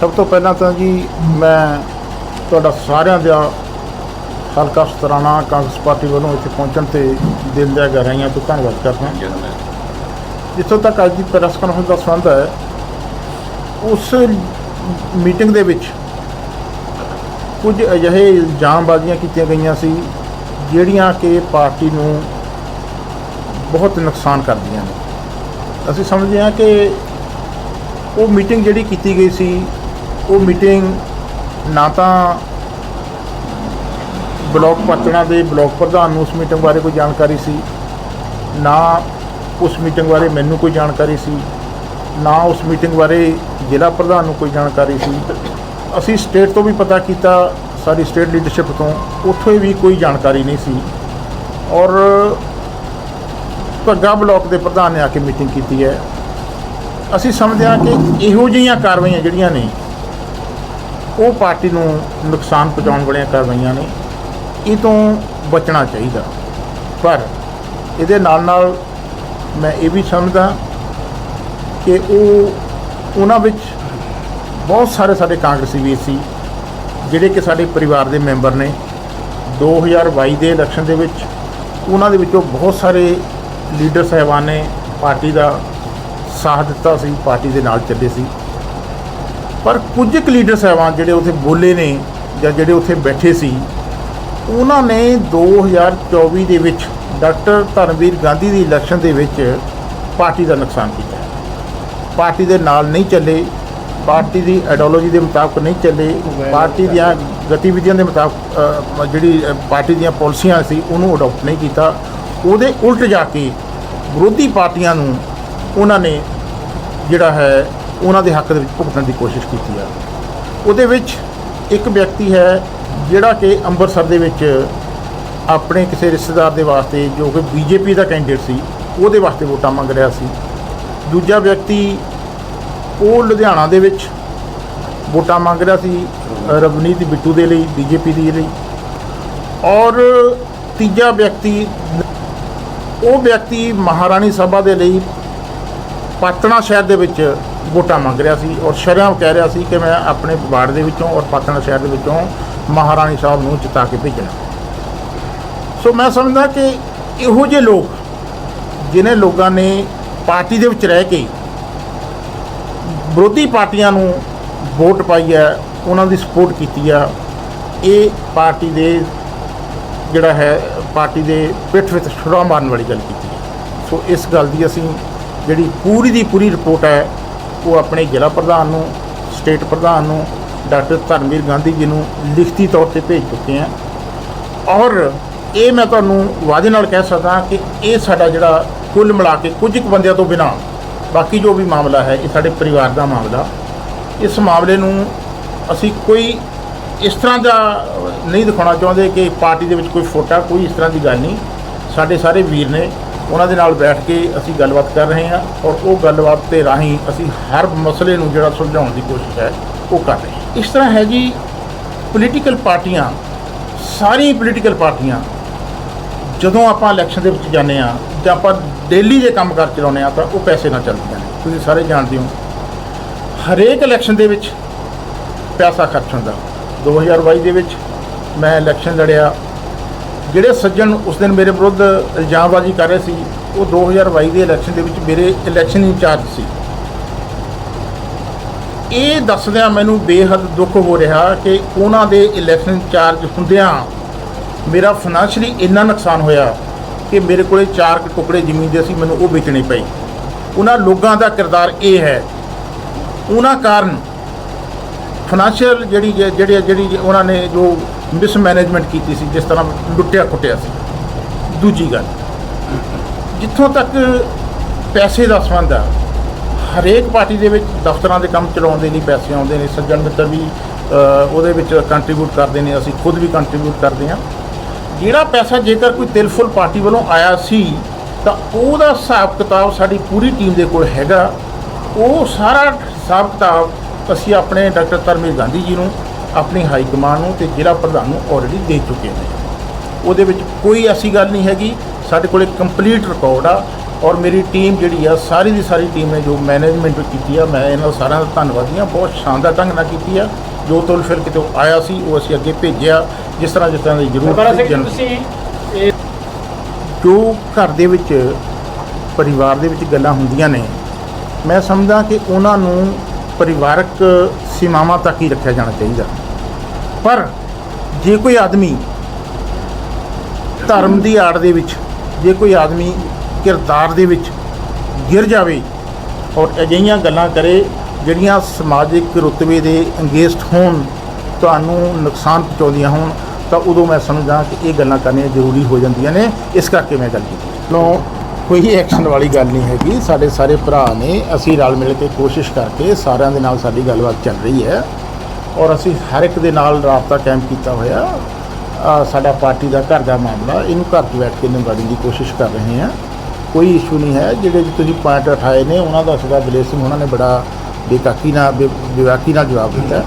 ਸਭ ਤੋਂ ਪਹਿਲਾਂ ਤਾਂ ਜੀ ਮੈਂ ਤੁਹਾਡਾ ਸਾਰਿਆਂ ਦਾ ਹਲਕਾ ਸਤਰਾਣਾ ਕਾਂਗਰਸ ਪਾਰਟੀ ਵੱਲੋਂ ਇੱਥੇ ਪਹੁੰਚਣ ਤੇ ਦਿਲ ਦੀਆਂ ਗਹਿਰਾਈਆਂ ਤੋਂ ਧੰਨਵਾਦ ਕਰਦਾ ਜਿੱਥੋਂ ਤੱਕ ਅੱਜ ਦੀ ਪ੍ਰੈਸ ਕਾਨਫਰੰਸ ਦਾ ਸੰਬੰਧ ਹੈ ਉਸ ਮੀਟਿੰਗ ਦੇ ਵਿੱਚ ਕੁਝ ਅਜਿਹੇ ਇਲਜ਼ਾਮਬਾਜ਼ੀਆਂ ਕੀਤੀਆਂ ਗਈਆਂ ਸੀ ਜਿਹੜੀਆਂ ਕਿ ਪਾਰਟੀ ਨੂੰ ਬਹੁਤ ਨੁਕਸਾਨ ਕਰਦੀਆਂ ਨੇ। ਅਸੀਂ ਸਮਝਦੇ ਹਾਂ ਕਿ ਉਹ ਮੀਟਿੰਗ ਜਿਹੜੀ ਕੀਤੀ ਗਈ ਸੀ, ਉਹ ਮੀਟਿੰਗ ਨਾ ਤਾਂ ਬਲਾਕ ਪਟਨਾ ਦੇ ਬਲਾਕ ਪ੍ਰਧਾਨ ਨੂੰ ਉਸ ਮੀਟਿੰਗ ਬਾਰੇ ਕੋਈ ਜਾਣਕਾਰੀ ਸੀ, ਨਾ ਉਸ ਮੀਟਿੰਗ ਬਾਰੇ ਮੈਨੂੰ ਕੋਈ ਜਾਣਕਾਰੀ ਸੀ, ਨਾ ਉਸ ਮੀਟਿੰਗ ਬਾਰੇ ਜ਼ਿਲ੍ਹਾ ਪ੍ਰਧਾਨ ਨੂੰ ਕੋਈ ਜਾਣਕਾਰੀ ਸੀ। ਅਸੀਂ ਸਟੇਟ ਤੋਂ ਵੀ ਪਤਾ ਕੀਤਾ ਸਾਡੀ ਸਟੇਟ ਲੀਡਰਸ਼ਿਪ ਤੋਂ ਉੱਥੇ ਵੀ ਕੋਈ ਜਾਣਕਾਰੀ ਨਹੀਂ ਸੀ। ਔਰ ਭੱਗਾ ਬਲਾਕ ਦੇ ਪ੍ਰਧਾਨ ਨੇ ਆ ਕੇ ਮੀਟਿੰਗ ਕੀਤੀ ਹੈ। ਅਸੀਂ ਸਮਝਦੇ ਹਾਂ ਕਿ ਇਹੋ ਜਿਹੀਆਂ ਕਾਰਵਾਈਆਂ ਜਿਹੜੀਆਂ ਨੇ, ਉਹ ਪਾਰਟੀ ਨੂੰ ਨੁਕਸਾਨ ਪਹੁੰਚਾਉਣ ਵਾਲੀਆਂ ਕਾਰਵਾਈਆਂ ਨੇ। ਇਹ ਤੋਂ ਬਚਣਾ ਚਾਹੀਦਾ। ਪਰ ਇਹਦੇ ਨਾਲ ਨਾਲ ਮੈਂ ਇਹ ਵੀ ਸਮਝਦਾ ਕਿ ਉਹ, ਉਹਨਾਂ ਵਿੱਚ ਬਹੁਤ ਸਾਰੇ ਸਾਡੇ ਕਾਂਗਰਸੀ ਵੀਰ ਸੀ। ਜਿਹੜੇ ਕਿ ਸਾਡੇ ਪਰਿਵਾਰ ਦੇ ਮੈਂਬਰ ਨੇ 2022 ਦੇ ਇਲੈਕਸ਼ਨ ਦੇ ਵਿੱਚ ਉਹਨਾਂ ਦੇ ਵਿੱਚੋਂ ਬਹੁਤ ਸਾਰੇ ਲੀਡਰ ਸਾਹਿਬਾਨ ਨੇ ਪਾਰਟੀ ਦਾ ਸਾਥ ਦਿੱਤਾ ਸੀ, ਪਾਰਟੀ ਦੇ ਨਾਲ ਚੱਲੇ ਸੀ। ਪਰ ਕੁਝ ਕੁ ਲੀਡਰ ਸਾਹਿਬਾਨ ਜਿਹੜੇ ਉੱਥੇ ਬੋਲੇ ਨੇ ਜਾਂ ਜਿਹੜੇ ਉੱਥੇ ਬੈਠੇ ਸੀ, ਉਹਨਾਂ ਨੇ 2024 ਦੇ ਵਿੱਚ ਡਾਕਟਰ ਧਰਮਵੀਰ ਗਾਂਧੀ ਦੀ ਇਲੈਕਸ਼ਨ ਦੇ ਵਿੱਚ ਪਾਰਟੀ ਦਾ ਨੁਕਸਾਨ ਕੀਤਾ। ਪਾਰਟੀ ਦੇ ਨਾਲ ਨਹੀਂ ਚੱਲੇ ਪਾਰਟੀ ਦੀ ਆਈਡੀਓਲੋਜੀ ਦੇ ਮੁਤਾਬਕ ਨਹੀਂ ਚੱਲੇ ਪਾਰਟੀ ਦੀਆਂ ਗਤੀਵਿਧੀਆਂ ਦੇ ਮੁਤਾਬਕ ਅ, ਜਿਹੜੀ ਅ, ਪਾਰਟੀ ਦੀਆਂ ਪਾਲਿਸੀਆਂ ਸੀ ਉਹਨੂੰ ਅਡਾਪਟ ਨਹੀਂ ਕੀਤਾ। ਉਹਦੇ ਉਲਟ ਜਾ ਕੇ ਵਿਰੋਧੀ ਪਾਰਟੀਆਂ ਨੂੰ ਉਹਨਾਂ ਨੇ ਜਿਹੜਾ ਹੈ ਉਹਨਾਂ ਦੇ ਹੱਕ ਦੇ ਵਿੱਚ ਭੁਗਤਣ ਦੀ ਕੋਸ਼ਿਸ਼ ਕੀਤੀ ਆ। ਉਹਦੇ ਵਿੱਚ ਇੱਕ ਵਿਅਕਤੀ ਹੈ ਜਿਹੜਾ ਕਿ ਅੰਮ੍ਰਿਤਸਰ ਦੇ ਵਿੱਚ ਆਪਣੇ ਕਿਸੇ ਰਿਸ਼ਤੇਦਾਰ ਦੇ ਵਾਸਤੇ ਜੋ ਕਿ ਬੀਜੇਪੀ ਦਾ ਕੈਂਡੀਡੇਟ ਸੀ ਉਹਦੇ ਵਾਸਤੇ ਵੋਟਾਂ ਮੰਗ ਰਿਹਾ ਸੀ। ਦੂਜਾ ਵਿਅਕਤੀ ਉਹ ਲੁਧਿਆਣਾ ਦੇ ਵਿੱਚ ਵੋਟਾਂ ਮੰਗ ਰਿਹਾ ਸੀ ਰਵਨੀਤ ਬਿੱਟੂ ਦੇ ਲਈ, ਬੀਜੇਪੀ ਦੇ ਲਈ। ਔਰ ਤੀਜਾ ਵਿਅਕਤੀ, ਉਹ ਵਿਅਕਤੀ ਮਹਾਰਾਣੀ ਸਭਾ ਦੇ ਲਈ ਪਾਤਣਾ ਸ਼ਹਿਰ ਦੇ ਵਿੱਚ ਵੋਟਾਂ ਮੰਗ ਰਿਹਾ ਸੀ ਔਰ ਸ਼ਰਮ ਕਹਿ ਰਿਹਾ ਸੀ ਕਿ ਮੈਂ ਆਪਣੇ ਵਾਰਡ ਦੇ ਵਿੱਚੋਂ ਔਰ ਪਾਤਣਾ ਸ਼ਹਿਰ ਦੇ ਵਿੱਚੋਂ ਮਹਾਰਾਣੀ ਸਾਹਿਬ ਨੂੰ ਜਿਤਾ ਕੇ ਭੇਜਣਾ। ਸੋ ਮੈਂ ਸਮਝਦਾ ਕਿ ਇਹੋ ਜਿਹੇ ਲੋਕ, ਜਿਨ੍ਹਾਂ ਲੋਕਾਂ ਨੇ ਪਾਰਟੀ ਦੇ ਵਿੱਚ ਰਹਿ ਕੇ ਵਿਰੋਧੀ ਪਾਰਟੀਆਂ ਨੂੰ ਵੋਟ ਪਾਈ ਹੈ, ਉਹਨਾਂ ਦੀ ਸਪੋਰਟ ਕੀਤੀ ਆ ਇਹ ਪਾਰਟੀ ਦੇ ਜਿਹੜਾ ਹੈ, ਪਾਰਟੀ ਦੇ ਪਿੱਠ ਵਿੱਚ ਛੁਰਾ ਮਾਰਨ ਵਾਲੀ ਗੱਲ ਕੀਤੀ ਹੈ। ਸੋ ਇਸ ਗੱਲ ਦੀ ਅਸੀਂ ਜਿਹੜੀ ਪੂਰੀ ਦੀ ਪੂਰੀ ਰਿਪੋਰਟ ਹੈ, ਉਹ ਆਪਣੇ ਜ਼ਿਲ੍ਹਾ ਪ੍ਰਧਾਨ ਨੂੰ ਸਟੇਟ ਪ੍ਰਧਾਨ ਨੂੰ, ਡਾਕਟਰ ਧਰਮਵੀਰ ਗਾਂਧੀ ਜੀ ਨੂੰ ਲਿਖਤੀ ਤੌਰ ਤੇ ਭੇਜ ਚੁੱਕੇ ਹਾਂ। ਔਰ ਇਹ ਮੈਂ ਤੁਹਾਨੂੰ ਵਾਅਦੇ ਨਾਲ ਕਹਿ ਸਕਦਾ ਕਿ ਇਹ ਸਾਡਾ ਜਿਹੜਾ ਕੁੱਲ ਮਿਲਾ ਕੇ ਕੁਝ ਕੁ ਬੰਦਿਆਂ ਤੋਂ ਬਿਨਾ ਬਾਕੀ ਜੋ ਵੀ ਮਾਮਲਾ ਹੈ, ਇਹ ਸਾਡੇ ਪਰਿਵਾਰ ਦਾ ਮਾਮਲਾ। ਇਸ ਮਾਮਲੇ ਨੂੰ ਅਸੀਂ ਕੋਈ ਇਸ ਤਰ੍ਹਾਂ ਦਾ ਨਹੀਂ ਦਿਖਾਉਣਾ ਚਾਹੁੰਦੇ ਕਿ ਪਾਰਟੀ ਦੇ ਵਿੱਚ ਕੋਈ ਫੋਟਾ, ਕੋਈ ਇਸ ਤਰ੍ਹਾਂ ਦੀ ਗੱਲ ਨਹੀਂ। ਸਾਡੇ ਸਾਰੇ ਵੀਰ ਨੇ ਉਹਨਾਂ ਦੇ ਨਾਲ ਬੈਠ ਕੇ ਅਸੀਂ ਗੱਲਬਾਤ ਕਰ ਰਹੇ ਹਾਂ ਔਰ ਉਹ ਗੱਲਬਾਤ ਦੇ ਰਾਹੀਂ ਅਸੀਂ ਹਰ ਮਸਲੇ ਨੂੰ ਜਿਹੜਾ ਸੁਲਝਾਉਣ ਦੀ ਕੋਸ਼ਿਸ਼ ਹੈ, ਉਹ ਕਰ ਰਹੇ ਹਾਂ। ਇਸ ਤਰ੍ਹਾਂ ਹੈ ਜੀ ਪੋਲੀਟੀਕਲ ਪਾਰਟੀਆਂ ਸਾਰੀ ਪੋਲੀਟੀਕਲ ਪਾਰਟੀਆਂ ਜਦੋਂ ਆਪਾਂ ਇਲੈਕਸ਼ਨ ਦੇ ਵਿੱਚ ਜਾਂਦੇ ਆ ਜਾਂ ਆਪਾਂ ਡੇਲੀ ਜੇ ਕੰਮ ਕਰ ਚਲਾਉਂਦੇ ਆ ਤਾਂ ਉਹ ਪੈਸੇ ਨਾਲ ਚੱਲਦੇ ਨੇ। ਤੁਸੀਂ ਸਾਰੇ ਜਾਣਦੇ ਹੋ। ਹਰੇਕ ਇਲੈਕਸ਼ਨ ਦੇ ਵਿੱਚ ਪੈਸਾ ਖਰਚ ਹੁੰਦਾ। 2022 ਦੇ ਵਿੱਚ ਮੈਂ ਇਲੈਕਸ਼ਨ ਲੜਿਆ। ਜਿਹੜੇ ਸੱਜਣ ਉਸ ਦਿਨ ਮੇਰੇ ਵਿਰੁੱਧ ਇਲਜ਼ਾਮਬਾਜ਼ੀ ਕਰ ਰਹੇ ਸੀ, ਉਹ 2022 ਦੇ ਇਲੈਕਸ਼ਨ ਦੇ ਵਿੱਚ ਮੇਰੇ ਇਲੈਕਸ਼ਨ ਇੰਚਾਰਜ ਸੀ। ਇਹ ਦੱਸਦਿਆਂ ਮੈਨੂੰ ਬੇਹੱਦ ਦੁੱਖ ਹੋ ਰਿਹਾ ਕਿ ਉਹਨਾਂ ਦੇ ਇਲੈਕਸ਼ਨ ਇੰਚਾਰਜ ਹੁੰਦਿਆਂ ਮੇਰਾ ਫਾਈਨੈਂਸ਼ਲੀ ਇੰਨਾ ਨੁਕਸਾਨ ਹੋਇਆ ਕਿ ਮੇਰੇ ਕੋਲੇ ਚਾਰ ਕੁ ਟੁਕੜੇ ਜ਼ਮੀਨ ਦੇ ਸੀ, ਮੈਨੂੰ ਉਹ ਵੇਚਣੇ ਪਏ। ਉਹਨਾਂ ਲੋਕਾਂ ਦਾ ਕਿਰਦਾਰ ਇਹ ਹੈ। ਉਹਨਾਂ ਕਾਰਨ ਫਾਈਨੈਂਸ਼ੀਅਲ ਜਿਹੜੀ ਜਿਹੜੀ ਜਿਹੜੀ ਉਹਨਾਂ ਨੇ ਜੋ ਮਿਸਮੈਨੇਜਮੈਂਟ ਕੀਤੀ ਸੀ, ਜਿਸ ਤਰ੍ਹਾਂ ਲੁੱਟਿਆ ਕੁੱਟਿਆ ਸੀ। ਦੂਜੀ ਗੱਲ, ਜਿੱਥੋਂ ਤੱਕ ਪੈਸੇ ਦਾ ਸੰਬੰਧ ਆ, ਹਰੇਕ ਪਾਰਟੀ ਦੇ ਵਿੱਚ ਦਫ਼ਤਰਾਂ ਦੇ ਕੰਮ ਚਲਾਉਣ ਦੇ ਲਈ ਪੈਸੇ ਆਉਂਦੇ ਨੇ, ਸੱਜਣ ਮਿੱਤਰ ਵੀ ਉਹਦੇ ਵਿੱਚ ਕੰਟਰੀਬਿਊਟ ਕਰਦੇ ਨੇ, ਅਸੀਂ ਖੁਦ ਵੀ ਕੰਟਰੀਬਿਊਟ ਕਰਦੇ ਹਾਂ। ਜਿਹੜਾ ਪੈਸਾ ਜੇਕਰ ਕੋਈ ਤਿਲਫੁਲ ਪਾਰਟੀ ਵੱਲੋਂ ਆਇਆ ਸੀ, ਤਾਂ ਉਹਦਾ ਹਿਸਾਬ ਕਿਤਾਬ ਸਾਡੀ ਪੂਰੀ ਟੀਮ ਦੇ ਕੋਲ ਹੈਗਾ। ਉਹ ਸਾਰਾ ਹਿਸਾਬ ਕਿਤਾਬ ਅਸੀਂ ਆਪਣੇ ਡਾਕਟਰ ਧਰਮਵੀਰ ਗਾਂਧੀ ਜੀ ਨੂੰ, ਆਪਣੀ ਹਾਈ ਕਮਾਂਡ ਨੂੰ ਤੇ ਜ਼ਿਲ੍ਹਾ ਪ੍ਰਧਾਨ ਨੂੰ ਆਲਰੇਡੀ ਦੇ ਚੁੱਕੇ ਨੇ ਉਹਦੇ ਵਿੱਚ ਕੋਈ ਐਸੀ ਗੱਲ ਨਹੀਂ ਹੈਗੀ। ਸਾਡੇ ਕੋਲੇ ਕੰਪਲੀਟ ਰਿਕਾਰਡ ਆ ਔਰ ਮੇਰੀ ਟੀਮ ਜਿਹੜੀ ਆ, ਸਾਰੀ ਦੀ ਸਾਰੀ ਟੀਮ ਨੇ ਜੋ ਮੈਨੇਜਮੈਂਟ ਕੀਤੀ ਆ, ਮੈਂ ਇਹਨਾਂ ਸਾਰਿਆਂ ਦਾ ਧੰਨਵਾਦੀ ਆ ਬਹੁਤ ਸ਼ਾਨਦਾਰ ਢੰਗ ਨਾਲ ਕੀਤੀ ਆ। ਜੋ ਤੋਲ ਫਿਰ ਕਿਤੇ ਆਇਆ ਸੀ ਉਹ ਅਸੀਂ ਅੱਗੇ ਭੇਜਿਆ। ਜਿਸ ਤਰ੍ਹਾਂ ਜਿਸ ਤਰ੍ਹਾਂ ਦੀ ਜ਼ਰੂਰਤ ਸੀ ਜਨ- ਤੁਸੀਂ ਇਹ ਜੋ ਘਰ ਦੇ ਵਿੱਚ ਪਰਿਵਾਰ ਦੇ ਵਿੱਚ ਗੱਲਾਂ ਹੁੰਦੀਆਂ ਨੇ ਮੈਂ ਸਮਝਦਾ ਕਿ ਉਹਨਾਂ ਨੂੰ ਪਰਿਵਾਰਕ ਸੀਮਾਵਾਂ ਤੱਕ ਹੀ ਰੱਖਿਆ ਜਾਣਾ ਚਾਹੀਦਾ। ਪਰ ਜੇ ਕੋਈ ਆਦਮੀ ਧਰਮ ਦੀ ਆੜ ਦੇ ਵਿੱਚ ਜੇ ਕੋਈ ਆਦਮੀ ਕਿਰਦਾਰ ਦੇ ਵਿੱਚ ਗਿਰ ਜਾਵੇ ਔਰ ਅਜਿਹੀਆਂ ਗੱਲਾਂ ਕਰੇ ਜਿਹੜੀਆਂ ਸਮਾਜਿਕ ਰੁਤਬੇ ਦੇ ਅੰਗੇਸਟ ਹੋਣ, ਤੁਹਾਨੂੰ ਨੁਕਸਾਨ ਪਹੁੰਚਾਉਂਦੀਆਂ ਹੋਣ, ਤਾਂ ਉਦੋਂ ਮੈਂ ਸਮਝਦਾ ਕਿ ਇਹ ਗੱਲਾਂ ਕਰਨੀਆਂ ਜ਼ਰੂਰੀ ਹੋ ਜਾਂਦੀਆਂ ਨੇ। ਇਸ ਕਰਕੇ ਮੈਂ ਗੱਲ ਕੀਤੀ। ਲੋ ਕੋਈ ਐਕਸ਼ਨ ਵਾਲੀ ਗੱਲ ਨਹੀਂ ਹੈਗੀ। ਸਾਡੇ ਸਾਰੇ ਭਰਾ ਨੇ ਅਸੀਂ ਰਲ ਮਿਲ ਕੇ ਕੋਸ਼ਿਸ਼ ਕਰਕੇ ਸਾਰਿਆਂ ਦੇ ਨਾਲ ਸਾਡੀ ਗੱਲਬਾਤ ਚੱਲ ਰਹੀ ਹੈ ਔਰ ਅਸੀਂ ਹਰ ਇੱਕ ਦੇ ਨਾਲ ਰਾਬਤਾ ਕਾਇਮ ਕੀਤਾ ਹੋਇਆ। ਸਾਡਾ ਪਾਰਟੀ ਦਾ ਘਰ ਦਾ ਮਾਮਲਾ, ਇਹਨੂੰ ਘਰ 'ਚ ਬੈਠ ਕੇ ਨਿਬੜਨ ਦੀ ਕੋਸ਼ਿਸ਼ ਕਰ ਰਹੇ ਹਾਂ। ਕੋਈ ਇਸ਼ੂ ਨਹੀਂ ਹੈ। ਜਿਹੜੇ ਤੁਸੀਂ ਪੁਆਇੰਟ ਉਠਾਏ ਨੇ, ਉਹਨਾਂ ਦਾ ਸਰਦਾਰ ਦਲੇਰ ਸਿੰਘ ਉਹਨਾਂ ਨੇ ਬੜਾ ਬੇਕਾਕੀ ਨਾਲ ਬੇ- ਬੇਬਾਕੀ ਨਾਲ ਜਵਾਬ ਦਿੱਤਾ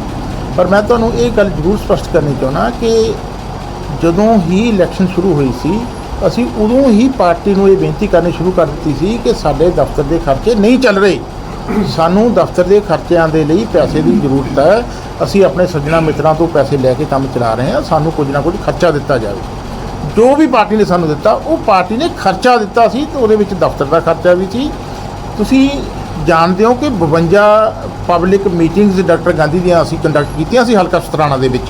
ਪਰ ਮੈਂ ਤੁਹਾਨੂੰ ਇਹ ਗੱਲ ਜ਼ਰੂਰ ਸਪਸ਼ਟ ਕਰਨੀ ਚਾਹੁੰਦਾ ਕਿ ਜਦੋਂ ਹੀ ਇਲੈਕਸ਼ਨ ਸ਼ੁਰੂ ਹੋਈ ਸੀ, ਅਸੀਂ ਉਦੋਂ ਹੀ ਪਾਰਟੀ ਨੂੰ ਇਹ ਬੇਨਤੀ ਕਰਨੀ ਸ਼ੁਰੂ ਕਰ ਦਿੱਤੀ ਸੀ ਕਿ ਸਾਡੇ ਦਫ਼ਤਰ ਦੇ ਖਰਚੇ ਨਹੀਂ ਚੱਲ ਰਹੇ। ਸਾਨੂੰ ਦਫ਼ਤਰ ਦੇ ਖਰਚਿਆਂ ਦੇ ਲਈ ਪੈਸੇ ਦੀ ਜ਼ਰੂਰਤ ਹੈ। ਅਸੀਂ ਆਪਣੇ ਸੱਜਣਾ ਮਿੱਤਰਾਂ ਤੋਂ ਪੈਸੇ ਲੈ ਕੇ ਕੰਮ ਚਲਾ ਰਹੇ ਹਾਂ। ਸਾਨੂੰ ਕੁਝ ਨਾ ਕੁਝ ਖਰਚਾ ਦਿੱਤਾ ਜਾਵੇ। ਜੋ ਵੀ ਪਾਰਟੀ ਨੇ ਸਾਨੂੰ ਦਿੱਤਾ, ਉਹ ਪਾਰਟੀ ਨੇ ਖਰਚਾ ਦਿੱਤਾ ਸੀ ਤੇ ਉਹਦੇ ਵਿੱਚ ਦਫ਼ਤਰ ਦਾ ਖਰਚਾ ਵੀ ਸੀ। ਤੁਸੀਂ ਜਾਣਦੇ ਹੋ ਕਿ 52 ਪਬਲਿਕ ਮੀਟਿੰਗਸ ਡਾਕਟਰ ਗਾਂਧੀ ਦੀਆਂ ਅਸੀਂ ਕੰਡਕਟ ਕੀਤੀਆਂ ਸੀ ਹਲਕਾ ਸਤਰਾਣਾ ਦੇ ਵਿੱਚ?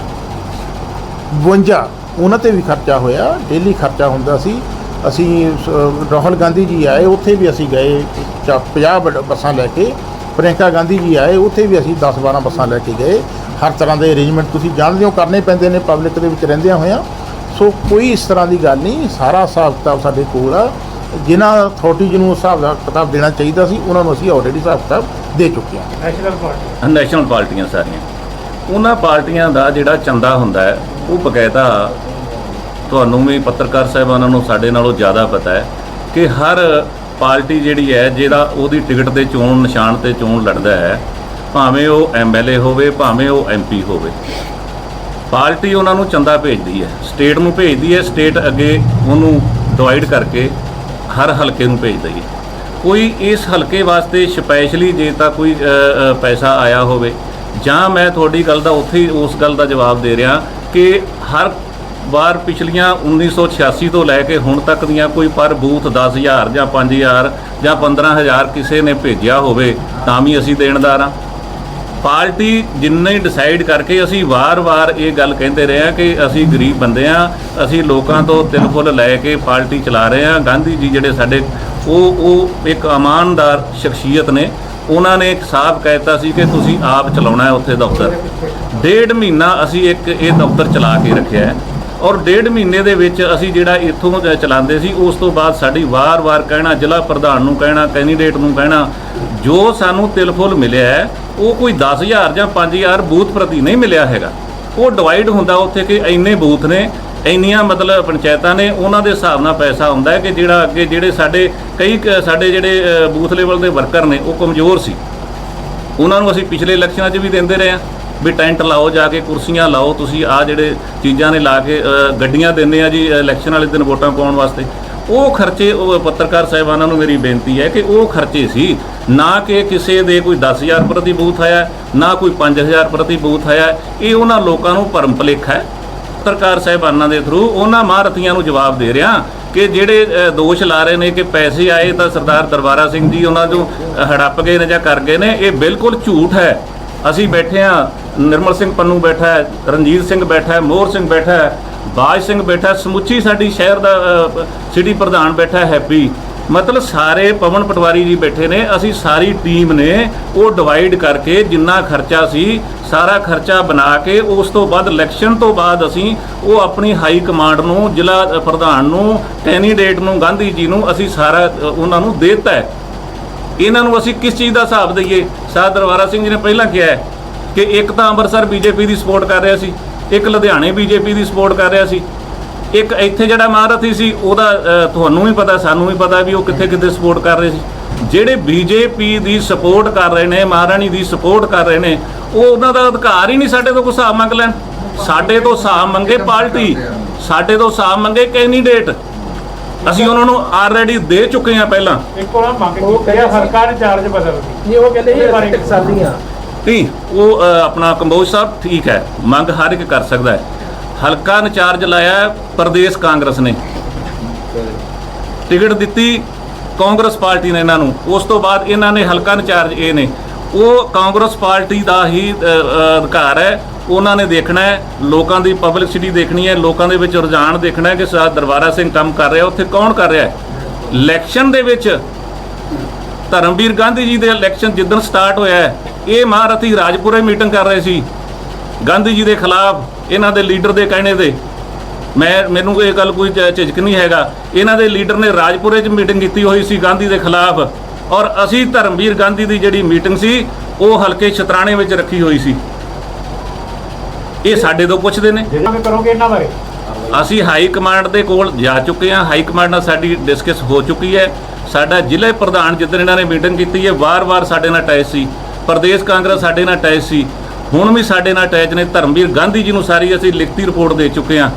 52 ਉਹਨਾਂ ਤੇ ਵੀ ਖਰਚਾ ਹੋਇਆ ਡੇਲੀ ਖਰਚਾ ਹੁੰਦਾ ਸੀ। ਅਸੀਂ ਸ- ਰਾਹੁਲ ਗਾਂਧੀ ਜੀ ਆਏ, ਉੱਥੇ ਵੀ ਅਸੀਂ ਗਏ, ਚਾ- 50 ਬੱਸਾਂ ਲੈ ਕੇ। ਪ੍ਰਿਯੰਕਾ ਗਾਂਧੀ ਜੀ ਆਏ, ਉੱਥੇ ਵੀ ਅਸੀਂ 10 12 ਬੱਸਾਂ ਲੈ ਕੇ ਗਏ। ਹਰ ਤਰ੍ਹਾਂ ਦੇ ਅਰੇਂਜਮੈਂਟ ਤੁਸੀਂ ਜਾਣਦੇ ਹੋ, ਕਰਨੇ ਪੈਂਦੇ ਨੇ ਪਬਲਿਕ ਦੇ ਵਿੱਚ ਰਹਿੰਦਿਆਂ ਹੋਇਆਂ। ਸੋ ਕੋਈ ਇਸ ਤਰ੍ਹਾਂ ਦੀ ਗੱਲ ਨਹੀਂ, ਸਾਰਾ ਹਿਸਾਬ ਕਿਤਾਬ ਸਾਡੇ ਕੋਲ ਆ। ਜਿਨ੍ਹਾਂ ਅਥਾਰਟੀ ਜਿਹਨੂੰ ਹਿਸਾਬ ਦਾ ਕਿਤਾਬ ਦੇਣਾ ਚਾਹੀਦਾ ਸੀ ਉਹਨਾਂ ਨੂੰ ਅਸੀਂ ਆਲਰੇਡੀ ਹਿਸਾਬ ਕਿਤਾਬ ਦੇ ਚੁੱਕੇ ਹਾਂ। ਨੈਸ਼ਨਲ ਪਾਰਟੀ ਨੈਸ਼ਨਲ ਪਾਰਟੀਆਂ ਸਾਰੀਆਂ। ਉਹਨਾਂ ਪਾਰਟੀਆਂ ਦਾ ਜਿਹੜਾ ਚੰਦਾ ਹੁੰਦਾ ਹੈ ਉਹ ਬਕਾਇਦਾ ਤੁਹਾਨੂੰ ਵੀ ਪੱਤਰਕਾਰ ਸਾਹਿਬਾਨਾਂ ਨੂੰ ਸਾਡੇ ਨਾਲੋਂ ਜ਼ਿਆਦਾ ਪਤਾ ਹੈ ਕਿ ਹਰ ਪਾਰਟੀ ਜਿਹੜੀ ਹੈ ਜਿਹੜਾ ਉਹਦੀ ਟਿਕਟ ਤੇ ਚੋਣ ਨਿਸ਼ਾਨ ਤੇ ਚੋਣ ਲੜਦਾ ਹੈ ਭਾਵੇਂ ਉਹ ਐਮਐਲਏ ਹੋਵੇ ਭਾਵੇਂ ਉਹ ਐਮਪੀ ਹੋਵੇ। ਪਾਰਟੀ ਉਹਨਾਂ ਨੂੰ ਚੰਦਾ ਭੇਜਦੀ ਹੈ। ਸਟੇਟ ਨੂੰ ਭੇਜਦੀ ਹੈ ਸਟੇਟ ਅੱਗੇ ਉਹਨੂੰ ਡਿਵਾਈਡ ਕਰਕੇ ਹਰ ਹਲਕੇ ਨੂੰ ਭੇਜ ਦਈਏ। ਕੋਈ ਇਸ ਹਲਕੇ ਵਾਸਤੇ ਸਪੈਸ਼ਲੀ ਜੇ ਤਾਂ ਕੋਈ ਪੈਸਾ ਆਇਆ ਹੋਵੇ, ਜਾਂ ਮੈਂ ਤੁਹਾਡੀ ਗੱਲ ਦਾ ਉੱਥੇ ਹੀ ਉਸ ਗੱਲ ਦਾ ਜਵਾਬ ਦੇ ਰਿਹਾ ਕਿ ਹਰ ਵਾਰ ਪਿਛਲੀਆਂ 1986 ਤੋਂ ਲੈ ਕੇ ਹੁਣ ਤੱਕ ਦੀਆਂ ਕੋਈ ਪਰ ਬੂਥ 10000 ਜਾਂ 5000 ਜਾਂ 15000 ਕਿਸੇ ਨੇ ਭੇਜਿਆ ਹੋਵੇ, ਤਾਂ ਵੀ ਅਸੀਂ ਦੇਣਦਾਰ ਹਾਂ। ਪਾਰਟੀ ਜਿੰਨੇ ਡਿਸਾਈਡ ਕਰਕੇ ਅਸੀਂ ਵਾਰ-ਵਾਰ ਇਹ ਗੱਲ ਕਹਿੰਦੇ ਰਹੇ ਹਾਂ ਕਿ ਅਸੀਂ ਗਰੀਬ ਬੰਦੇ ਆ ਅਸੀਂ ਲੋਕਾਂ ਤੋਂ ਤਿਲ ਫੁੱਲ ਲੈ ਕੇ ਪਾਰਟੀ ਚਲਾ ਰਹੇ ਹਾਂ। ਗਾਂਧੀ ਜੀ ਜਿਹੜੇ ਸਾਡੇ, ਉਹ ਉਹ ਇੱਕ ਇਮਾਨਦਾਰ ਸ਼ਖਸੀਅਤ ਨੇ। ਉਹਨਾਂ ਨੇ ਇੱਕ ਸਾਫ਼ ਕਹਿਤਾ ਸੀ ਕਿ ਤੁਸੀਂ ਆਪ ਚਲਾਉਣਾ ਹੈ ਉੱਥੇ ਦਫ਼ਤਰ। ਡੇਢ ਮਹੀਨਾ ਅਸੀਂ ਇੱਕ ਇਹ ਦਫ਼ਤਰ ਚਲਾ ਕੇ ਰੱਖਿਆ ਹੈ। ਔਰ ਡੇਢ ਮਹੀਨੇ ਦੇ ਵਿੱਚ ਅਸੀਂ ਜਿਹੜਾ ਇੱਥੋਂ ਚਲਾਉਂਦੇ ਸੀ, ਉਸ ਤੋਂ ਬਾਅਦ ਸਾਡੀ ਵਾਰ-ਵਾਰ ਕਹਿਣਾ, ਜ਼ਿਲ੍ਹਾ ਪ੍ਰਧਾਨ ਨੂੰ ਕਹਿਣਾ, ਕੈਂਡੀਡੇਟ ਨੂੰ ਕਹਿਣਾ, ਜੋ ਸਾਨੂੰ ਤਿਲਫੁਲ ਮਿਲਿਆ ਹੈ ਉਹ ਕੋਈ 10000 ਜਾਂ 5000 ਬੂਥ ਪ੍ਰਤੀ ਨਹੀਂ ਮਿਲਿਆ ਹੈਗਾ। ਉਹ ਡਿਵਾਈਡ ਹੁੰਦਾ ਉੱਥੇ ਕਿ ਇੰਨੇ ਬੂਥ ਨੇ, ਇੰਨੀਆਂ ਮਤਲਬ ਪੰਚਾਇਤਾਂ ਨੇ, ਉਹਨਾਂ ਦੇ ਹਿਸਾਬ ਨਾਲ ਪੈਸਾ ਹੁੰਦਾ ਹੈ ਕਿ ਜਿਹੜਾ ਅੱਗੇ ਜਿਹੜੇ ਸਾਡੇ ਕਈ ਕੁ ਸਾਡੇ ਜਿਹੜੇ ਬੂਥ ਲੈਵਲ ਦੇ ਵਰਕਰ ਨੇ, ਉਹ ਕਮਜ਼ੋਰ ਸੀ। ਉਹਨਾਂ ਨੂੰ ਅਸੀਂ ਪਿਛਲੇ ਇਲੈਕਸ਼ਨਾਂ 'ਚ ਵੀ ਦਿੰਦੇ ਰਹੇ ਹਾਂ ਵੀ ਟੈਂਟ ਲਾਓ ਜਾ ਕੇ, ਕੁਰਸੀਆਂ ਲਾਓ, ਤੁਸੀਂ ਆ ਜਿਹੜੇ ਚੀਜ਼ਾਂ ਨੇ ਲਾ ਕੇ ਗੱਡੀਆਂ ਦਿੰਦੇ ਆ ਜੀ ਇਲੈਕਸ਼ਨ ਵਾਲੇ ਦਿਨ ਵੋਟਾਂ ਪਾਉਣ ਵਾਸਤੇ। ਉਹ ਖਰਚੇ, ਉਹ ਪੱਤਰਕਾਰ ਸਾਹਿਬਾਨਾਂ ਨੂੰ ਮੇਰੀ ਬੇਨਤੀ ਹੈ ਕਿ ਉਹ ਖਰਚੇ ਸੀ। ਨਾ ਕਿ ਕਿਸੇ ਦੇ ਕੋਈ 10000 ਪ੍ਰਤੀ ਬੂਥ ਆਇਆ ਨਾ ਕੋਈ 5000 ਪ੍ਰਤੀ ਬੂਥ ਆਇਆ ਇਹ ਉਹਨਾਂ ਲੋਕਾਂ ਨੂੰ ਭਰਮ ਭੁਲੇਖਾ ਹੈ। ਪੱਤਰਕਾਰ ਸਾਹਿਬਾਨਾਂ ਦੇ ਥਰੂ ਉਹਨਾਂ ਮਹਾਰਥੀਆਂ ਨੂੰ ਜਵਾਬ ਦੇ ਰਿਹਾ ਕਿ ਜਿਹੜੇ ਦੋਸ਼ ਲਾ ਰਹੇ ਨੇ ਕਿ ਪੈਸੇ ਆਏ ਤਾਂ ਸਰਦਾਰ ਦਰਬਾਰਾ ਸਿੰਘ ਜੀ ਉਹਨਾਂ ਤੋਂ ਹੜੱਪ ਗਏ ਨੇ ਜਾਂ ਕਰ ਗਏ ਨੇ, ਇਹ ਬਿਲਕੁਲ ਝੂਠ ਹੈ। ਅਸੀਂ ਬੈਠੇ ਆ ਨਿਰਮਲ ਸਿੰਘ ਪੰਨੂ ਬੈਠਾ ਹੈ, ਰਣਜੀਤ ਸਿੰਘ ਬੈਠਾ ਹੈ, ਮੋਹਰ ਸਿੰਘ ਬੈਠਾ ਹੈ, ਬਾਜ ਸਿੰਘ ਬੈਠਾ ਸਮੁੱਚੀ ਸਾਡੀ ਸ਼ਹਿਰ ਦਾ ਸਿਟੀ ਪ੍ਰਧਾਨ ਬੈਠਾ ਹੈਪੀ। ਮਤਲਬ ਸਾਰੇ ਪਵਨ ਪਟਵਾਰੀ ਜੀ ਬੈਠੇ ਨੇ, ਅਸੀਂ ਸਾਰੀ ਟੀਮ ਨੇ ਉਹ ਡਿਵਾਈਡ ਕਰਕੇ ਜਿੰਨਾ ਖਰਚਾ ਸੀ, ਸਾਰਾ ਖਰਚਾ ਬਣਾ ਕੇ ਉਸ ਤੋਂ ਬਾਅਦ ਇਲੈਕਸ਼ਨ ਤੋਂ ਬਾਅਦ ਅਸੀਂ ਉਹ ਆਪਣੀ ਹਾਈ ਕਮਾਂਡ ਨੂੰ, ਜ਼ਿਲ੍ਹਾ ਪ੍ਰਧਾਨ ਨੂੰ ਕੈਂਡੀਡੇਟ ਨੂੰ, ਗਾਂਧੀ ਜੀ ਨੂੰ ਅਸੀਂ ਸਾਰਾ ਉਹਨਾਂ ਨੂੰ ਦੇਤਾ ਹੈ। ਇਹਨਾਂ ਨੂੰ ਅਸੀਂ ਕਿਸ ਚੀਜ਼ ਦਾ ਹਿਸਾਬ ਦਈਏ? ਸਾਹ ਦਰਬਾਰਾ ਸਿੰਘ ਜੀ ਨੇ ਪਹਿਲਾਂ ਕਿਹਾ ਹੈ ਕਿ ਇੱਕ ਤਾਂ ਅੰਮ੍ਰਿਤਸਰ ਬੀਜੇਪੀ ਦੀ ਸਪੋਰਟ ਕਰ ਰਿਹਾ ਸੀ, ਇੱਕ ਲੁਧਿਆਣੇ ਬੀਜੇਪੀ ਦੀ ਸਪੋਰਟ ਕਰ ਰਿਹਾ ਸੀ, ਇੱਕ ਇੱਥੇ ਜਿਹੜਾ ਮਹਾਰਥੀ ਸੀ, ਉਹਦਾ ਤੁਹਾਨੂੰ ਵੀ ਪਤਾ, ਸਾਨੂੰ ਵੀ ਪਤਾ ਵੀ ਉਹ ਕਿੱਥੇ ਕਿੱਥੇ ਸਪੋਰਟ ਕਰ ਰਹੇ ਸੀ। ਜਿਹੜੇ ਬੀਜੇਪੀ ਦੀ ਸਪੋਰਟ ਕਰ ਰਹੇ ਨੇ, ਮਹਾਰਾਣੀ ਦੀ ਸਪੋਰਟ ਕਰ ਰਹੇ ਨੇ, ਉਹ ਉਹਨਾਂ ਦਾ ਅਧਿਕਾਰ ਹੀ ਨਹੀਂ ਸਾਡੇ ਤੋਂ ਕੋਈ ਹਿਸਾਬ ਮੰਗ ਲੈਣ। ਸਾਡੇ ਤੋਂ ਹਿਸਾਬ ਮੰਗੇ ਪਾਰਟੀ, ਸਾਡੇ ਤੋਂ ਹਿਸਾਬ ਮੰਗੇ ਕੈਂਡੀਡੇਟ। ਅਸੀਂ ਉਹਨਾਂ ਨੂੰ ਆਲਰੇਡੀ ਦੇ ਚੁੱਕੇ ਹਾਂ ਪਹਿਲਾਂ। ਇੱਕ ਉਹਨਾਂ ਮੰਗ ਕੀਤੀ ਹੈ ਸਰਕਾਰ ਚਾਰਜ ਬਦਲਦੀ ਨਹੀਂ ਉਹ ਕਹਿੰਦੇ ਉਹਦੇ ਬਾਰੇ ਇਹ ਟਕਸਾਲੀਆਂ ਨਹੀਂ ਉਹ ਅ, ਆਪਣਾ ਕੰਬੋਜ ਸਾਹਿਬ ਠੀਕ ਹੈ। ਮੰਗ ਹਰ ਇੱਕ ਕਰ ਸਕਦਾ ਹੈ। ਹਲਕਾ ਇੰਚਾਰਜ ਲਾਇਆ ਹੈ ਪ੍ਰਦੇਸ਼ ਕਾਂਗਰਸ ਨੇ। ਟਿਕਟ ਦਿੱਤੀ ਕਾਂਗਰਸ ਪਾਰਟੀ ਨੇ ਇਹਨਾਂ ਨੂੰ। ਉਸ ਤੋਂ ਬਾਅਦ ਇਹਨਾਂ ਨੇ ਹਲਕਾ ਇੰਚਾਰਜ ਇਹ ਨੇ। ਉਹ ਕਾਂਗਰਸ ਪਾਰਟੀ ਦਾ ਹੀ ਅਧਿਕਾਰ ਹੈ। ਉਹਨਾਂ ਨੇ ਦੇਖਣਾ ਹੈ, ਲੋਕਾਂ ਦੀ ਪਬਲਿਸਿਟੀ ਦੇਖਣੀ ਹੈ, ਲੋਕਾਂ ਦੇ ਵਿੱਚ ਰੁਝਾਨ ਦੇਖਣਾ ਹੈ ਕਿ ਸਾ ਦਰਬਾਰਾ ਸਿੰਘ ਕੰਮ ਕਰ ਰਿਹਾ, ਉੱਥੇ ਕੌਣ ਕਰ ਰਿਹਾ ਹੈ? ਇਲੈਕਸ਼ਨ ਦੇ ਵਿੱਚ ਧਰਮਵੀਰ ਗਾਂਧੀ ਜੀ ਦੇ ਇਲੈਕਸ਼ਨ ਜਿੱਦਣ ਸਟਾਰਟ ਹੋਇਆ ਇਹ ਮਹਾਰਥੀ ਰਾਜਪੁਰੇ ਮੀਟਿੰਗ ਕਰ ਰਹੇ ਸੀ। ਗਾਂਧੀ ਜੀ ਦੇ ਖਿਲਾਫ, ਇਹਨਾਂ ਦੇ ਲੀਡਰ ਦੇ ਕਹਿਣੇ ਤੇ। ਮੈਂ, ਮੈਨੂੰ ਇਹ ਗੱਲ ਕੋਈ ਝਿਜਕ ਨਹੀਂ ਹੈਗਾ। ਇਹਨਾਂ ਦੇ ਲੀਡਰ ਨੇ ਰਾਜਪੁਰੇ 'ਚ ਮੀਟਿੰਗ ਕੀਤੀ ਹੋਈ ਸੀ ਗਾਂਧੀ ਦੇ ਖਿਲਾਫ। ਔਰ ਅਸੀਂ ਧਰਮਵੀਰ ਗਾਂਧੀ ਦੀ ਜਿਹੜੀ ਮੀਟਿੰਗ ਸੀ ਉਹ ਹਲਕੇ ਛਤਰਾਣੇ ਵਿੱਚ ਰੱਖੀ ਹੋਈ ਸੀ। ਇਹ ਸਾਡੇ ਤੋਂ ਪੁੱਛਦੇ ਨੇ। ਜਿਹੜਾ ਵੀ ਕਰੋਗੇ ਇਹਨਾਂ ਬਾਰੇ। ਅਸੀਂ ਹਾਈ ਕਮਾਂਡ ਦੇ ਕੋਲ ਜਾ ਚੁੱਕੇ ਹਾਂ। ਹਾਈ ਕਮਾਂਡ ਨਾਲ ਸਾਡੀ ਡਿਸਕਸ ਹੋ ਚੁੱਕੀ ਹੈ। ਸਾਡਾ ਜ਼ਿਲ੍ਹੇ ਪ੍ਰਧਾਨ ਜਿੱਦਣ ਇਹਨਾਂ ਨੇ ਮੀਟਿੰਗ ਕੀਤੀ ਹੈ ਵਾਰ-ਵਾਰ ਸਾਡੇ ਨਾਲ ਟੈਚ ਸੀ। ਪ੍ਰਦੇਸ਼ ਕਾਂਗਰਸ ਸਾਡੇ ਨਾਲ ਟੈਚ ਸੀ। ਹੁਣ ਵੀ ਸਾਡੇ ਨਾਲ ਟੈਚ ਨੇ। ਧਰਮਵੀਰ ਗਾਂਧੀ ਜੀ ਨੂੰ ਸਾਰੀ ਅਸੀਂ ਲਿਖਤੀ ਰਿਪੋਰਟ ਦੇ ਚੁੱਕੇ ਹਾਂ।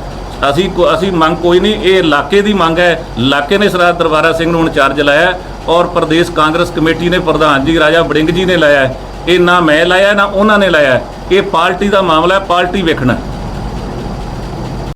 ਅਸੀਂ ਅਸੀਂ ਮੰਗ ਕੋਈ ਨਹੀਂ। ਇਹ ਇਲਾਕੇ ਦੀ ਮੰਗ ਹੈ। ਇਲਾਕੇ ਨੇ ਸਰਦਾਰ ਦਰਬਾਰਾ ਸਿੰਘ ਨੂੰ ਹੁਣ ਚਾਰਜ ਲਾਇਆ। ਔਰ ਪ੍ਰਦੇਸ਼ ਕਾਂਗਰਸ ਕਮੇਟੀ ਨੇ ਪ੍ਰਧਾਨ ਜੀ ਰਾਜਾ ਬੜਿੰਗ ਜੀ ਨੇ ਲਾਇਆ ਇਹ ਨਾ ਮੈਂ ਲਾਇਆ, ਨਾ ਉਹਨਾਂ ਨੇ ਲਾਇਆ ਇਹ ਪਾਰਟੀ ਦਾ ਮਾਮਲਾ ਹੈ, ਪਾਰਟੀ ਵੇਖਣਾ।